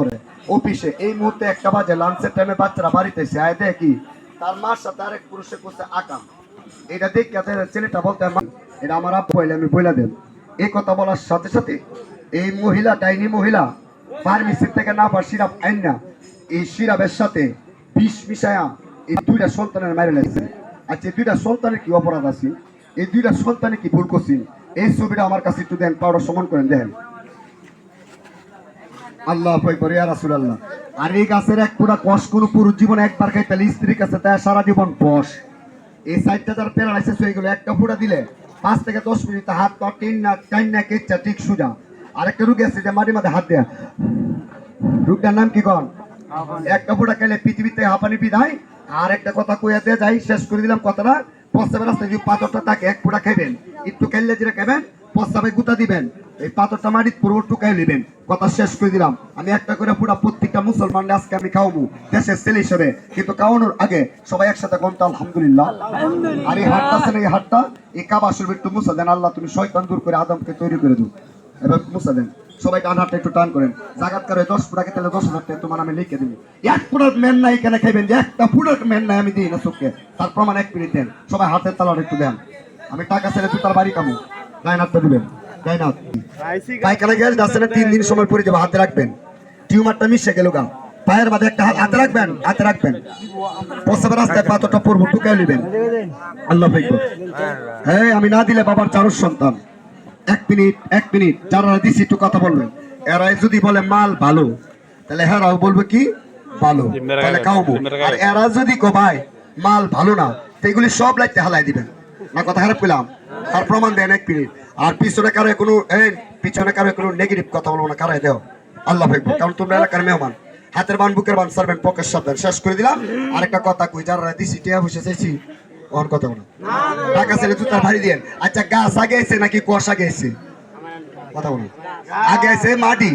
করে। অফিসে এই মুহূর্তে একটা বাজে লাঞ্চের টাইমে বাচ্চারা বাড়িতে এসে, আয় তার মার সাথে আরেক পুরুষে করছে আকাম। এটা ছেলেটা বলতে এটা আমার আমি দেন এই কথা বলার সাথে সাথে এই মহিলা, ডাইনি মহিলা ফার্মেসির থেকে না পার সিরাপ এই সিরাপের সাথে বিষ মিশায়া এই দুইটা সন্তানের মারে লাগছে। আচ্ছা দুইটা সন্তানের কি অপরাধ আছে? এই দুইটা সন্তানে কি ভুল করছি? এই ছবিটা আমার কাছে একটু দেন, পাউডার সমান করেন দেখেন আল্লাহ করে ইয়া রাসূলুল্লাহ। আর এই গাছের এক পুরা কষ কোন পুরুষ জীবন একবার খাই তাহলে স্ত্রীর কাছে তাই সারা জীবন বস এই সাইডটা যারা প্যারালাইসিস হয়ে গেল একটা ফুটা দিলে পাঁচ থেকে দশ মিনিট হাত পা টেন না টাইন না কেচ্ছা ঠিক সুজা। আরেকটা রুগী আছে যে মাটি মাঝে হাত দেয়া। রোগটার নাম কি কন? একটা ফুটা খেলে পৃথিবীতে হাঁপানি বিধায় আর একটা কথা কইয়া দিয়ে যাই শেষ করে দিলাম কথাটা। প্রস্তাবের রাস্তায় যদি পাথরটা থাকে এক ফুটা খাইবেন একটু খেললে যেটা খাবেন প্রস্তাবে গুতা দিবেন। এই পাথরটা মাটির পুরো টুকাই নেবেন। কথা শেষ করে দিলাম। আমি একটা করে পুরো প্রত্যেকটা মুসলমান আজকে আমি খাওয়াবো দেশের ছেলে হিসেবে। কিন্তু খাওয়ানোর আগে সবাই একসাথে কমতে আলহামদুলিল্লাহ। আর এই হাটটা না এই হাটটা? এই কাবা শরীফ একটু মুসা দেন আল্লাহ তুমি শয়তান দূর করে আদমকে তৈরি করে দাও। এবার মুসা দেন। সবাই ডান হাতটা একটু টান করেন। জাগাত করে দশ ফুটাকে তাহলে দশ হাজার টাকা তোমার আমি লিখে দিবি। এক ফুটার মেন নাই এখানে খাইবেন যে একটা ফুটার মেন নাই আমি দিই না চোখকে। তার প্রমাণ এক মিনিট দেন। সবাই হাতের তালার একটু দেন। আমি টাকা ছেড়ে জুতার বাড়ি কামু। গায়নাথটা দিবেন। গায়নাথ পায়খানা গ্যাস যাচ্ছে তিন দিন সময় পরে যাবে হাতে রাখবেন। টিউমারটা মিশে গেল গা। পায়ের বাদে একটা হাত হাতে রাখবেন? হাতে রাখবেন। প্রস্তাবের রাস্তায় পাথরটা পড়ব টুকাই নেবেন। আল্লাহ হ্যাঁ আমি না দিলে বাবার চারুর সন্তান। এক মিনিট এক মিনিট যারা দিছি একটু কথা বলবেন। এরা যদি বলে মাল ভালো তাহলে হেরাও বলবে কি? ভালো। তাহলে খাওয়াবো। আর এরা যদি ভাই মাল ভালো না সেগুলি সব লাইতে হালাই দিবেন। না, কথা খারাপ পেলাম আর প্রমাণ দেন এক মিনিট। আর পিছনে কারও কোনো পিছনে কারও কোনো নেগেটিভ কথা বলব না দেও। আল্লাহ ভাইব কারণ তোমরা এলাকার মেহমান। হাতের বান বুকের বান পকেট শেষ করে দিলাম। আরেকটা কথা কই, যারা দিছি, টিয়া বসে চাইছি, ওর কথা বলো। টাকা ছেলে ভারী আচ্ছা গাছ আগে নাকি কুয়াশা গেছে কথা বলুন আগে মাটি।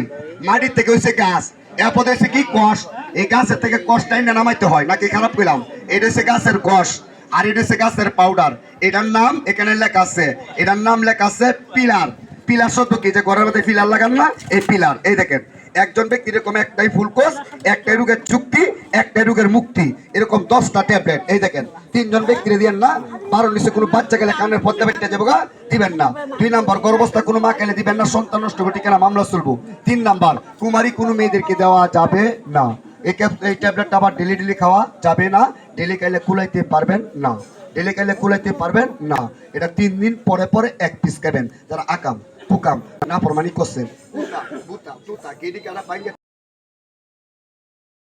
মাটির থেকে হচ্ছে গাছ। এরপর কি কষ এই গাছের থেকে কষটাই না নামাইতে হয়। নাকি খারাপ পেলাম এটা হচ্ছে গাছের কষ আর এটা হচ্ছে গাছের পাউডার এটার নাম এখানে লেখা আছে। এটার নাম লেখা আছে পিলার। পিলার শব্দ কি? যে ঘরের মধ্যে পিলার লাগান না? এই পিলার। এই দেখেন একজন ব্যক্তি এরকম একটাই ফুলকোষ একটাই রোগের চুক্তি একটাই রোগের মুক্তি। এরকম দশটা ট্যাবলেট এই দেখেন তিনজন ব্যক্তিরে দিয়েন না বারো নিচে কোনো বাচ্চা গেলে কানের পদ্মা বেটে যাব গা, দিবেন না। দুই নাম্বার গর্ভস্থা কোনো মা গেলে দিবেন না সন্তান নষ্ট করে ঠিকানা মামলা চলবো। তিন নাম্বার কুমারী কোনো মেয়েদেরকে দেওয়া যাবে না। এই ট্যাবলেটটা আবার ডেলি ডেলি খাওয়া যাবে না। ডেলি কাইলে কুলাইতে পারবেন না। ডেলি কাইলে কুলাইতে পারবেন না। এটা তিন দিন পরে পরে এক পিস খাবেন। যারা আকাম পুকাম না প্রমাণিক করছেন